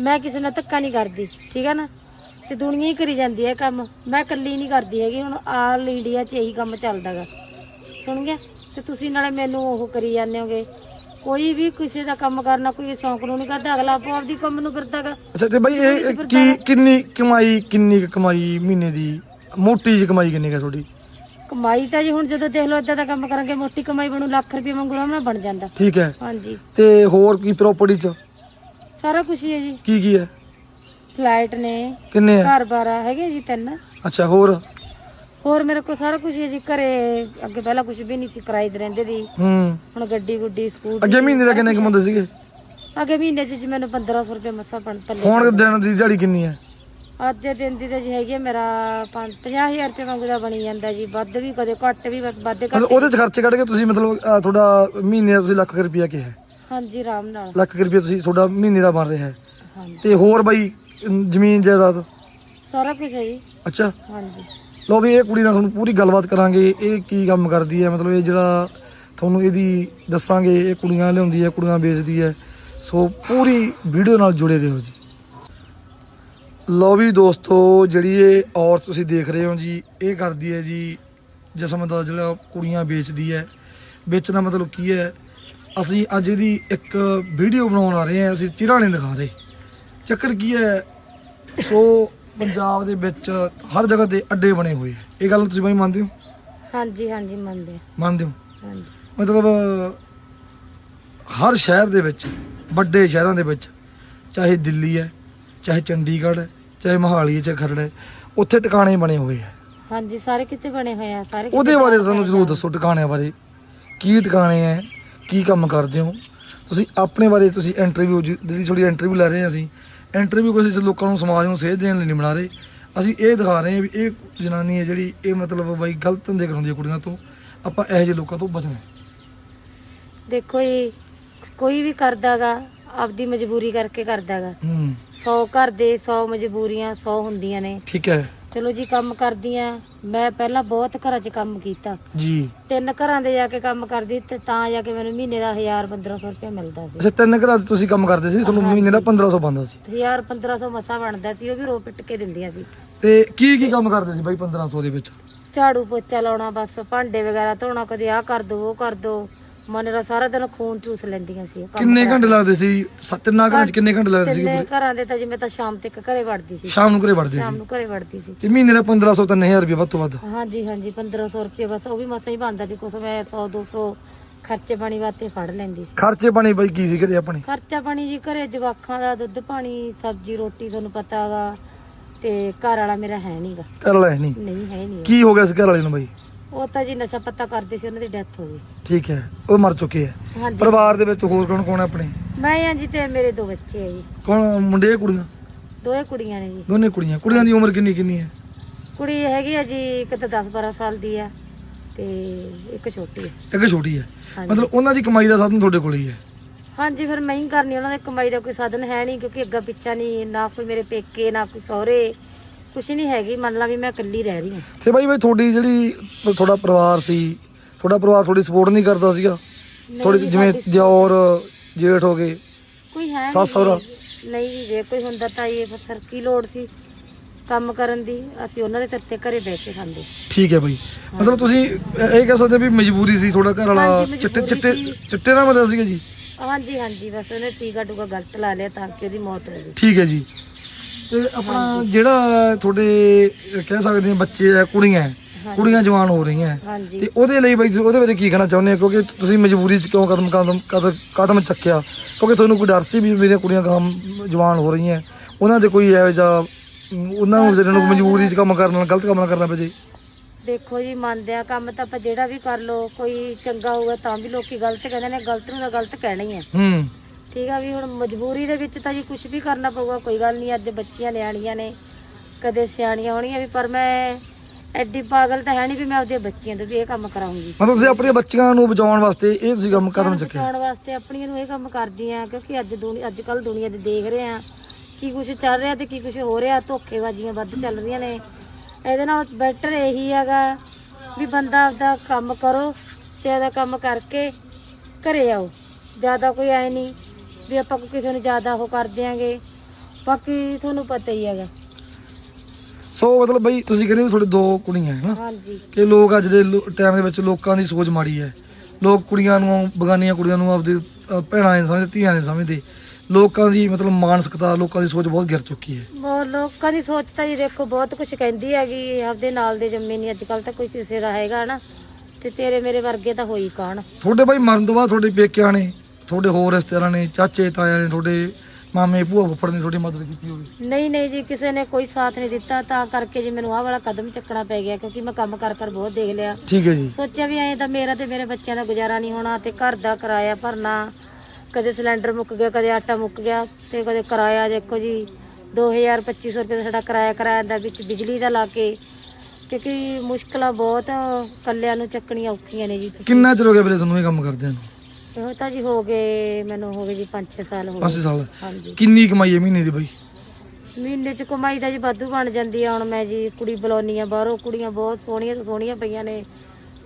ਮੈਂ ਕਿਸੇ ਨਾਲ ਧੱਕਾ ਨਹੀਂ ਕਰਦੀ ਠੀਕ ਹੈ ਨਾ? ਤੇ ਦੁਨੀਆ ਹੀ ਕਰੀ ਜਾਂਦੀ ਹੈ ਕੰਮ। ਮੈਂ ਇਕੱਲੀ ਨਹੀਂ ਕਰਦੀ ਹੈਗੀ ਹੁਣ ਆਲ ਇੰਡੀਆ 'ਚ ਇਹੀ ਕੰਮ ਚੱਲਦਾਗਾ ਸੁਣ ਗਿਆ? ਤੇ ਤੁਸੀਂ ਨਾਲੇ ਮੈਨੂੰ ਉਹ ਕਰੀ ਜਾਂਦੇ ਹੋਗੇ। ਕੋਈ ਵੀ ਕਿਸੇ ਦਾ ਕੰਮ ਕਰਨਾ ਕੋਈ ਸ਼ੌਂਕ ਨੂੰ ਨਹੀਂ ਕਰਦਾ ਅਗਲਾ ਆਪੋ ਆਪਦੀ ਕੰਮ ਨੂੰ ਫਿਰਦਾਗਾ ਅੱਛਾ ਤੇ ਬਾਈ ਇਹ ਕੀ ਕਿੰਨੀ ਕਮਾਈ ਕਿੰਨੀ ਕੁ ਕਮਾਈ ਮਹੀਨੇ ਦੀ? ਮੋਟੀ ਜਿਹੀ ਕਮਾਈ ਕਿੰਨੀ ਕੁ ਹੈ ਤੁਹਾਡੀ? ਕਮਾਈ ਤਾਂ ਜੀ ਹੁਣ ਜਦੋਂ ਦੇਖ ਲਓ ਇਦਾਂ ਦਾ ਕੰਮ ਕਰਾਂਗੇ ਮੋਟੀ ਕਮਾਈ ਬਣੂ ਲੱਖ ਰੁਪਏ ਵਾਂਗੂ ਆਰਾਮ ਨਾਲ ਬਣ ਜਾਂਦਾ। ਠੀਕ ਹੈ। ਹਾਂਜੀ। ਤੇ ਹੋਰ ਕੀ ਪ੍ਰਾਪਰਟੀ ਚ? ਸਾਰਾ ਕੁਝ ਹੀ ਹੈ ਜੀ। ਕੀ ਕੀ ਹੈ? ਫਲਾਈਟ ਨੇ ਕਿੰਨੇ ਹੈ ਘਰ ਬਾਰ ਹੈਗੇ ਜੀ ਤਿੰਨ। ਅੱਛਾ ਹੋਰ? ਹੋਰ ਮੇਰੇ ਕੋਲ ਸਾਰਾ ਕੁਝ ਹੈ ਜੀ। ਘਰੇ ਅੱਗੇ ਪਹਿਲਾਂ ਕੁਝ ਵੀ ਨਹੀਂ ਸੀ ਕਿਰਾਏ ਤੇ ਰਹਿੰਦੇ ਦੀ ਹੂੰ। ਹੁਣ ਗੱਡੀ ਗੁੱਡੀ ਸਕੂਟਰ ਅੱਗੇ ਮਹੀਨੇ ਦਾ ਕਿੰਨੇ ਕਮਾਉਂਦੇ ਸੀਗੇ? ਅੱਗੇ ਮਹੀਨੇ 'ਚ ਜੀ ਮੈਨੂੰ 1500 ਰੁਪਏ ਮੱਸਾ ਪਣ ਪੱਲੇ ਹੁਣ ਦਿਨ ਦੀ ਦਿਹਾੜੀ ਕਿੰਨੀ ਹੈ? ਅੱਜ ਦੇ ਦਿਨ ਦੀ ਤਾਂ ਜੀ ਹੈਗੀ ਆ ਮੇਰਾ 50000 ਰੁਪਏ ਵਾਂਗੂ ਦਾ ਬਣੀ ਜਾਂਦਾ ਜੀ। ਵੱਧ ਵੀ ਕਦੇ ਘੱਟ ਵੀ ਬਸ ਵੱਧ ਮਤਲਬ ਘੱਟ ਉਹਦੇ ਚ ਖਰਚੇ ਕੱਢ ਕੇ ਤੁਸੀਂ ਮਤਲਬ ਅਹ, ਤੁਹਾਡਾ ਮਹੀਨੇ ਦਾ ਤੁਸੀਂ ਲੱਖ ਰੁਪਇਆ ਕਿਹਾ ਹੈ। ਹਾਂਜੀ ਆਰਾਮ ਨਾਲ। ਲੱਖ ਕੁ ਰੁਪਇਆ ਤੁਸੀਂ ਤੁਹਾਡਾ ਮਹੀਨੇ ਦਾ ਬਣ ਰਿਹਾ ਹੈ। ਹਾਂਜੀ। ਤੇ ਹੋਰ ਬਾਈ ਅਮ, ਜ਼ਮੀਨ ਜਾਇਦਾਦ? ਸਾਰਾ ਕੁਝ ਹੈ ਜੀ। ਅੱਛਾ। ਹਾਂਜੀ। ਲੋ ਵੀ ਇਹ ਕੁੜੀ ਨਾਲ ਤੁਹਾਨੂੰ ਪੂਰੀ ਗੱਲਬਾਤ ਕਰਾਂਗੇ। ਇਹ ਕੀ ਕੰਮ ਕਰਦੀ ਹੈ? ਮਤਲਬ ਇਹ ਜਿਹੜਾ ਤੁਹਾਨੂੰ ਇਹਦੀ ਦੱਸਾਂਗੇ ਇਹ ਕੁੜੀਆਂ ਲਿਆਉਂਦੀ ਹੈ ਕੁੜੀਆਂ ਵੇਚਦੀ ਹੈ। ਸੋ ਪੂਰੀ ਵੀਡੀਓ ਨਾਲ ਜੁੜੇ ਰਹੋ ਜੀ। ਲੋ ਵੀ ਦੋਸਤੋ ਜਿਹੜੀ ਇਹ ਔਰਤ ਤੁਸੀਂ ਦੇਖ ਰਹੇ ਹੋ ਜੀ ਇਹ ਕਰਦੀ ਹੈ ਜੀ ਜਿਸਮ ਦਾ ਜਿਹੜਾ ਕੁੜੀਆਂ ਵੇਚਦੀ ਹੈ। ਵੇਚਣਾ ਮਤਲਬ ਕੀ ਹੈ? ਅਸੀਂ ਅੱਜ ਇਹਦੀ ਇੱਕ ਵੀਡੀਓ ਬਣਾਉਣ ਆ ਰਹੇ ਹਾਂ ਅਸੀਂ ਚਿਹਰਾ ਨਹੀਂ ਦਿਖਾ ਰਹੇ। ਚੱਕਰ ਕੀ ਹੈ ਸੋ ਪੰਜਾਬ ਦੇ ਵਿੱਚ ਹਰ ਜਗ੍ਹਾ ਤੇ ਅੱਡੇ ਬਣੇ ਹੋਏ ਆ। ਇਹ ਗੱਲ ਤੁਸੀਂ ਬਾਈ ਮੰਨਦੇ ਹੋ? ਹਾਂਜੀ ਹਾਂਜੀ ਮੰਨਦੇ ਹਾਂ। ਮੰਨਦੇ ਹੋ? ਹਾਂਜੀ। ਮਤਲਬ ਹਰ ਸ਼ਹਿਰ ਦੇ ਵਿੱਚ ਵੱਡੇ ਸ਼ਹਿਰਾਂ ਦੇ ਵਿੱਚ ਚਾਹੇ ਦਿੱਲੀ ਹੈ ਚਾਹੇ ਚੰਡੀਗੜ੍ਹ ਹੈ ਚਾਹੇ ਮੋਹਾਲੀ ਹੈ ਚਾਹੇ ਖਰੜ ਹੈ ਉੱਥੇ ਟਿਕਾਣੇ ਬਣੇ ਹੋਏ ਆ। ਹਾਂਜੀ ਸਾਰੇ ਕਿਤੇ ਬਣੇ ਹੋਏ ਆ? ਸਾਰੇ ਕਿਤੇ ਉਹਦੇ ਬਾਰੇ ਸਾਨੂੰ ਜ਼ਰੂਰ ਦੱਸੋ ਟਿਕਾਣਿਆਂ ਬਾਰੇ। ਕੀ ਟਿਕਾਣੇ ਹੈ ਕੀ ਕੰਮ ਕਰਦੇ ਹੋ? ਤੁਸੀਂ ਆਪਣੇ ਬਾਰੇ ਤੁਸੀਂ ਇੰਟਰਵਿਊ ਜਿਹੜੀ ਥੋੜੀ ਇੰਟਰਵਿਊ ਲੈ ਰਹੇ ਹਾਂ ਅਸੀਂ। ਇੰਟਰਵਿਊ ਕਿਸੇ ਲੋਕਾਂ ਨੂੰ ਸਮਾਜ ਨੂੰ ਸੇਧ ਦੇਣ ਲਈ ਨਹੀਂ ਬਣਾ ਰਹੇ। ਅਸੀਂ ਇਹ ਦਿਖਾ ਰਹੇ ਹਾਂ ਵੀ ਇਹ ਜਨਾਨੀ ਹੈ ਜਿਹੜੀ ਇਹ ਮਤਲਬ ਬਾਈ ਗਲਤ ਧੰਦੇ ਕਰਾਉਂਦੀ ਹੈ ਕੁੜੀਆਂ ਤੋਂ। ਆਪਾਂ ਇਹੋ ਜਿਹੇ ਲੋਕਾਂ ਤੋਂ ਬਚਣਾ। ਦੇਖੋ ਜੀ ਕੋਈ ਵੀ ਕਰਦਾਗਾ ਆਪਦੀ ਮਜਬੂਰੀ ਕਰਕੇ ਕਰਦਾਗਾ। ਹੂੰ। 100 ਘਰ ਦੇ 100 ਮਜਬੂਰੀਆਂ 100 ਹੁੰਦੀਆਂ ਨੇ। ਠੀਕ ਹੈ। ਚਲੋ ਜੀ ਕੰਮ ਕਰਦੀਆਂ ਮੈਂ ਪਹਿਲਾਂ ਬਹੁਤ ਘਰਾਂ 'ਚ ਕੰਮ ਕੀਤਾ। ਜੀ। ਤਿੰਨ ਘਰਾਂ ਦੇ ਜਾ ਕੇ ਕੰਮ ਕਰਦੀ ਤੇ ਤਾਂ ਜਾ ਕੇ ਮੈਨੂੰ ਮਹੀਨੇ ਦਾ 1000 1500 ਰੁਪਏ ਮਿਲਦਾ ਸੀ। ਅੱਛਾ ਤਿੰਨ ਘਰਾਂ 'ਚ ਤੁਸੀਂ ਕੰਮ ਕਰਦੇ ਸੀ ਤੁਹਾਨੂੰ ਮਹੀਨੇ ਦਾ 1500 ਬੰਦਾ ਸੀ। 1000 1500 ਮਸਾ ਬਣਦਾ ਸੀ ਉਹ ਵੀ ਰੋ ਪਿੱਟ ਕੇ ਦਿੰਦੀਆਂ ਸੀ। ਤੇ ਕੀ ਕੀ ਕੰਮ ਕਰਦੇ ਸੀ ਬਾਈ 1500 ਦੇ ਵਿੱਚ? ਝਾੜੂ ਪੋਚਾ ਲਾਉਣਾ ਬਸ ਭਾਂਡੇ ਵਗੈਰਾ ਧੋਣਾ ਕਦੇ ਆਹ ਕਰ ਦੋ ਉਹ ਕਰ ਦੋ। ਮਨਰਾ ਸਾਰਾ ਦਿਨ ਖੂਨ ਚੂਸ ਲੈਂਦੀਆਂ ਸੀ ਕੰਮ ਕਿੰਨੇ ਘੰਟੇ ਲੱਗਦੇ ਸੀ? ਸੱਤ ਤਿੰਨਾਂ ਘਰਾਂ 'ਚ ਕਿੰਨੇ ਘੰਟੇ ਲੱਗਦੇ ਸੀ ਤਿੰਨੇ ਘਰਾਂ ਦੇ ਤਾਂ ਜਿਵੇਂ ਤਾਂ ਸ਼ਾਮ ਤੱਕ ਘਰੇ ਵੜਦੀ ਸੀ। ਸ਼ਾਮ ਨੂੰ ਘਰੇ ਵੜਦੇ ਸ਼ਾਮ ਸੀ ਨੂੰ ਘਰੇ ਵੜਦੀ ਸੀ। ਤੇ ਮਹੀਨੇ ਦਾ 1500 3000 ਰੁਪਏ ਵੱਧ ਤੋਂ ਵੱਧ? ਹਾਂਜੀ ਹਾਂਜੀ 1500 ਰੁਪਏ ਬਸ ਉਹ ਵੀ ਮਸਾਂ ਹੀ ਬਣਦਾ ਸੀ। ਕੁਛ ਮੈਂ 100 200 ਖਰਚੇ ਪਾਣੀ ਵਾਸਤੇ ਫੜ ਲੈਂਦੀ ਸੀ। ਖਰਚੇ ਪਾਣੀ ਬਾਈ ਕੀ ਸੀ ਘਰੇ ਆਪਣੇ? ਖਰਚਾ ਪਾਣੀ ਜੀ ਘਰੇ ਜਵਾਖਾਂ ਦਾ ਦੁੱਧ ਪਾਣੀ ਸਬਜ਼ੀ ਰੋਟੀ ਤੁਹਾਨੂੰ ਪਤਾ ਹੈਗਾ ਤੇ ਘਰ ਵਾਲਾ ਮੇਰਾ ਹੈ ਨਹੀਂਗਾ ਕਰ ਲੈ ਨਹੀਂ ਨਹੀਂ ਹੈ ਨਹੀਂ ਕੀ ਹੋ ਗਿਆ ਸੀ ਘਰ ਵਾਲੇ ਨੂੰ ਬਾਈ? ਉਹ ਤਾਂ ਜੀ ਨਸ਼ਾ ਪੱਤਾ ਕਰਦੇ ਸੀ ਉਹਨਾਂ ਦੀ ਡੈਥ ਹੋ ਗਈ। ਠੀਕ ਹੈ ਉਹ ਮਰ ਚੁੱਕੇ ਹੈ ਹਾਂਜੀ। ਪਰਿਵਾਰ ਦੇ ਵਿੱਚ ਹੋਰ ਕੌਣ ਕੌਣ ਹੈ ਆਪਣੇ? ਮੈਂ ਹਾਂ ਜੀ ਤੇ ਮੇਰੇ ਦੋ ਬੱਚੇ ਆ ਜੀ। ਕੌਣ ਮੁੰਡੇ ਕੁੜੀਆਂ? ਦੋਏ ਕੁੜੀਆਂ ਨੇ ਜੀ। ਦੋਨੇ ਕੁੜੀਆਂ। ਕੁੜੀਆਂ ਦੀ ਉਮਰ ਕਿੰਨੀ ਕਿੰਨੀ ਹੈ? ਕੁੜੀ ਹੈਗੀ ਆ ਜੀ ਇੱਕ ਤਾਂ 10 12 ਸਾਲ ਦੀ ਆ ਤੇ ਇੱਕ ਛੋਟੀ ਹੈ ਇੱਕ ਛੋਟੀ ਹੈ ਹਾਂਜੀ। ਮਤਲਬ ਉਹਨਾਂ ਦੀ ਕਮਾਈ ਦਾ ਸਾਧਨ ਤੁਹਾਡੇ ਕੋਲ ਹੀ ਹੈ? ਹਾਂਜੀ ਫਿਰ ਮੈਂ ਹੀ ਕਰਨੀ ਉਹਨਾਂ ਦੇ ਕਮਾਈ ਦਾ ਕੋਈ ਸਾਧਨ ਹੈ ਨਹੀਂ ਕਿਉਂਕਿ ਅੱਗਾ ਪਿੱਛਾ ਨਹੀਂ ਨਾ ਕੋਈ ਮੇਰੇ ਪੇਕੇ ਨਾ ਕੋਈ ਸਹੁਰੇ। ਕੁਛ ਨਹੀਂ ਹੈਗੀ ਮੰਨ ਲਾ ਵੀ ਮੈਂ ਇਕੱਲੀ ਰਹਿ ਰਹੀ ਹਾਂ। ਤੇ ਬਾਈ ਬਾਈ ਤੁਹਾਡੀ ਜਿਹੜੀ ਤੁਹਾਡਾ ਪਰਿਵਾਰ ਸੀ ਤੁਹਾਡਾ ਪਰਿਵਾਰ ਤੁਹਾਡੀ ਸਪੋਰਟ ਨਹੀਂ ਕਰਦਾ ਸੀਗਾ? ਨਹੀਂ ਜੀ, ਜਿਵੇਂ ਸਾਡੀ ਦਿਓਰ ਜੇਠ ਹੋ ਗਏ ਕੋਈ ਹੈ ਨਹੀਂ ਸੱਸ ਸਹੁਰਾ? ਜੀ। ਨਹੀਂ ਜੀ ਜੇ ਕੋਈ ਹੁੰਦਾ ਤਾਂ ਇਹ ਸਰ ਕੀ ਲੋੜ ਸੀ ਕੰਮ ਕਰਨ ਦੀ? ਅਸੀਂ ਉਹਨਾਂ ਦੇ ਸਿਰ ਤੇ ਘਰੇ ਬੈਠ ਕੇ ਖਾਂਦੇ। ਠੀਕ ਹੈ ਬਾਈ। ਮਤਲਬ ਤੁਸੀਂ ਇਹ ਇਹ ਕਹਿ ਸਕਦੇ ਹੋ ਵੀ ਮਜਬੂਰੀ ਸੀ ਤੁਹਾਡਾ ਘਰ ਵਾਲਾ ਹਾਂਜੀ, ਚਿੱਟੇ ਮਜਬੂਰੀ ਚਿੱਟੇ ਸੀ। ਚਿੱਟੇ ਨਾਲ ਮਰਿਆ ਸੀਗਾ ਜੀ? ਹਾਂਜੀ ਹਾਂਜੀ ਬਸ ਉਹਨੇ ਟੀਕਾ ਟੂਕਾ ਗਲਤ ਲਾ ਲਿਆ ਤਾਂ ਕਿ ਉਹਦੀ ਮੌਤ ਹੋ ਗਈ। ਠੀਕ ਹੈ ਜੀ। ਤੇ ਆਪਣਾ ਜਿਹੜਾ ਤੁਹਾਡੇ ਕਹਿ ਸਕਦੇ ਹਾਂ ਬੱਚੇ ਆ ਕੁੜੀਆਂ ਹੈ। ਕੁੜੀਆਂ ਜਵਾਨ ਹੋ ਰਹੀਆਂ ਹਾਂਜੀ। ਤੇ ਉਹਦੇ ਲਈ ਬਾਈ ਤੁਸੀਂ ਉਹਦੇ ਬਾਰੇ ਕੀ ਕਹਿਣਾ ਚਾਹੁੰਦੇ ਹੋ? ਕਿਉਂਕਿ ਤੁਸੀਂ ਮਜਬੂਰੀ 'ਚ ਕਿਉਂ ਕਦਮ ਕਦਮ ਕਦਮ ਕਦਮ ਚੱਕਿਆ? ਕਿਉਂਕਿ ਤੁਹਾਨੂੰ ਕੋਈ ਡਰ ਸੀ ਵੀ ਮੇਰੀਆਂ ਕੁੜੀਆਂ ਕੰਮ ਜਵਾਨ ਹੋ ਰਹੀਆਂ? ਉਹਨਾਂ ਦੇ ਕੋਈ ਇਹੋ ਜਿਹਾ ਅਮ, ਉਹਨਾਂ ਨੂੰ ਜਿਹੜੇ ਨੂੰ ਮਜਬੂਰੀ 'ਚ ਕੰਮ ਕਰਨ ਨਾਲ ਗਲਤ ਕੰਮ ਨਾ ਕਰਨਾ ਪਏ ਜੀ? ਦੇਖੋ ਜੀ ਮੰਨਦੇ ਆ ਕੰਮ ਤਾਂ ਆਪਾਂ ਜਿਹੜਾ ਵੀ ਕਰ ਲੋ ਕੋਈ ਚੰਗਾ ਹੋਊਗਾ ਤਾਂ ਵੀ ਲੋਕੀ ਗਲਤ ਕਹਿੰਦੇ ਨੇ ਗਲਤ ਨੂੰ ਤਾਂ ਗਲਤ ਕਹਿਣਾ ਹੀ ਆ। ਹੂੰ। ਠੀਕ ਆ ਵੀ ਹੁਣ ਮਜਬੂਰੀ ਦੇ ਵਿੱਚ ਤਾਂ ਜੀ ਕੁਝ ਵੀ ਕਰਨਾ ਪਊਗਾ ਕੋਈ ਗੱਲ ਨਹੀਂ ਅੱਜ ਬੱਚੀਆਂ ਨਿਆਣੀਆਂ ਨੇ ਕਦੇ ਸਿਆਣੀਆਂ ਹੋਣੀਆਂ ਵੀ ਪਰ ਮੈਂ ਐਡੀ ਪਾਗਲ ਤਾਂ ਹੈ ਨਹੀਂ ਵੀ ਮੈਂ ਆਪਦੀਆਂ ਬੱਚੀਆਂ ਤੋਂ ਵੀ ਇਹ ਕੰਮ ਕਰਾਉਂਗੀ। ਮਤਲਬ ਤੁਸੀਂ ਆਪਣੀਆਂ ਬੱਚੀਆਂ ਨੂੰ ਬਚਾਉਣ ਵਾਸਤੇ ਇਹ ਤੁਸੀਂ ਕੰਮ ਕਦਮ ਚੱਕਿਆ? ਬਚਾਉਣ ਵਾਸਤੇ ਆਪਣੀਆਂ ਨੂੰ ਇਹ ਕੰਮ ਕਰਦੀ ਆ ਕਿਉਂਕਿ ਅੱਜ ਦੁਨੀਆ ਅੱਜ ਕੱਲ ਦੁਨੀਆ ਦੇ ਦੇਖ ਰਹੇ ਆ ਕੀ ਕੁਝ ਚੱਲ ਰਿਹਾ ਤੇ ਕੀ ਕੁਝ ਹੋ ਰਿਹਾ ਧੋਖੇਬਾਜ਼ੀਆਂ ਵੱਧ ਚੱਲ ਰਹੀਆਂ ਨੇ। ਇਹਦੇ ਨਾਲ ਬੈਟਰ ਇਹੀ ਹੈਗਾ ਵੀ ਬੰਦਾ ਆਪਦਾ ਕੰਮ ਕਰੋ ਤੇ ਆਪਦਾ ਕੰਮ ਕਰਕੇ ਘਰੇ ਆਓ ਜ਼ਿਆਦਾ ਕੋਈ ਐ ਨਹੀਂ ਵੀ ਆਪਾਂ ਕੋਈ ਕਿਸੇ ਨੂੰ ਜ਼ਿਆਦਾ ਉਹ ਕਰ ਦਿਆਂਗੇ। ਬਾਕੀ ਤੁਹਾਨੂੰ ਪਤਾ ਹੀ ਹੈਗਾ। ਸੋ ਮਤਲਬ ਬਈ ਤੁਸੀਂ ਕਹਿੰਦੇ ਹੋ ਤੁਹਾਡੇ ਦੋ ਕੁੜੀਆਂ ਹੈ ਨਾ? ਹਾਂਜੀ। ਕਿ ਲੋਕ ਅੱਜ ਦੇ ਟਾਈਮ ਦੇ ਵਿੱਚ ਲੋਕਾਂ ਦੀ ਸੋਚ ਮਾੜੀ ਹੈ। ਲੋਕ ਕੁੜੀਆਂ ਨੂੰ ਬਗਾਨੀਆਂ ਕੁੜੀਆਂ ਨੂੰ ਆਪਦੇ ਭੈਣਾਂ ਨੇ ਸਮਝਦੇ ਧੀਆਂ ਨੇ ਸਮਝਦੇ। ਲੋਕਾਂ ਦੀ ਮਤਲਬ ਮਾਨਸਿਕਤਾ ਲੋਕਾਂ ਦੀ ਸੋਚ ਬਹੁਤ ਗਿਰ ਚੁੱਕੀ ਹੈ। ਬਹੁਤ ਲੋਕਾਂ ਦੀ ਸੋਚ ਤਾਂ ਜੀ ਦੇਖੋ ਬਹੁਤ ਕੁਝ ਕਹਿੰਦੀ ਹੈਗੀ ਆਪਦੇ ਨਾਲ ਦੇ ਜੰਮੇ ਨਹੀਂ ਅੱਜ ਕੱਲ ਤਾਂ ਕੋਈ ਕਿਸੇ ਦਾ ਹੈਗਾ ਨਾ। ਤੇ ਤੇਰੇ ਮੇਰੇ ਵਰਗੇ ਤਾਂ ਹੋਈ ਕਾਣ? ਤੁਹਾਡੇ ਬਾਈ ਮਰਨ ਤੋਂ ਬਾਅਦ ਤੁਹਾਡੇ ਪੇਕਿਆਂ ਨੇ ਤੁਹਾਡੇ ਹੋਰ ਰਿਸ਼ਤੇਦਾਰਾਂ ਨੇ ਚਾਚੇ ਤਾਇਆਂ ਨੇ ਤੁਹਾਡੇ ਮਾਮੇ ਭੂਆ ਫੁੱਫੜ ਨੇ ਤੁਹਾਡੀ ਮਦਦ ਕੀਤੀ ਹੋਵੇ? ਨਹੀਂ ਨਹੀਂ ਜੀ ਕਿਸੇ ਨੇ ਕੋਈ ਸਾਥ ਨਹੀਂ ਦਿੱਤਾ ਤਾਂ ਕਰਕੇ ਜੀ ਮੈਨੂੰ ਆਹ ਵਾਲਾ ਕਦਮ ਚੱਕਣਾ ਪੈ ਗਿਆ ਕਿਉਂਕਿ ਮੈਂ ਕੰਮ ਕਰ ਕਰ ਬਹੁਤ ਦੇਖ ਲਿਆ। ਠੀਕ ਹੈ ਜੀ। ਸੋਚਿਆ ਵੀ ਐਂ ਤਾਂ ਮੇਰਾ ਤੇ ਮੇਰੇ ਬੱਚਿਆਂ ਦਾ ਗੁਜ਼ਾਰਾ ਨਹੀਂ ਹੋਣਾ ਤੇ ਘਰ ਦਾ ਕਿਰਾਇਆ ਭਰਨਾ ਕਦੇ ਸਿਲੰਡਰ ਮੁੱਕ ਗਿਆ ਕਦੇ ਆਟਾ ਮੁੱਕ ਗਿਆ ਤੇ ਕਦੇ ਕਿਰਾਇਆ ਦੇਖੋ ਜੀ 2000 2500 ਰੁਪਏ ਦਾ ਸਾਡਾ ਕਿਰਾਇਆ ਕਿਰਾਇਆ ਦਾ ਵਿੱਚ ਬਿਜਲੀ ਦਾ ਲਾ ਕੇ ਕਿਉਂਕਿ ਮੁਸ਼ਕਲਾਂ ਬਹੁਤ ਕੱਲਿਆਂ ਨੂੰ ਚੱਕਣੀਆਂ ਔਖੀਆਂ ਨੇ ਜੀ ਤੁਸੀਂ। ਕਿੰਨਾ ਚਿਰ ਹੋ ਗਿਆ ਵੀਰੇ ਤੁਹਾਨੂੰ ਇਹ ਕੰਮ ਕਰਦਿਆਂ ਨੂੰ? ਇਹੋ ਤਾਂ ਜੀ ਹੋ ਗਏ ਮੈਨੂੰ ਹੋ ਗਏ ਜੀ 5-6 ਸਾਲ ਹੋ ਗਏ। ਸਾਲ। ਹਾਂਜੀ। ਕਿੰਨੀ ਕਮਾਈ ਹੈ ਮਹੀਨੇ ਦੀ ਬਾਈ? ਮਹੀਨੇ ਚ ਕਮਾਈ ਤਾਂ ਜੀ ਵਾਧੂ ਬਣ ਜਾਂਦੀ ਆ। ਹੁਣ ਮੈਂ ਜੀ ਕੁੜੀ ਬੁਲਾਉਣੀ ਆ ਬਾਹਰੋਂ ਕੁੜੀਆਂ ਬਹੁਤ ਸੋਹਣੀਆਂ ਤੋਂ ਸੋਹਣੀਆਂ ਪਈਆਂ ਨੇ।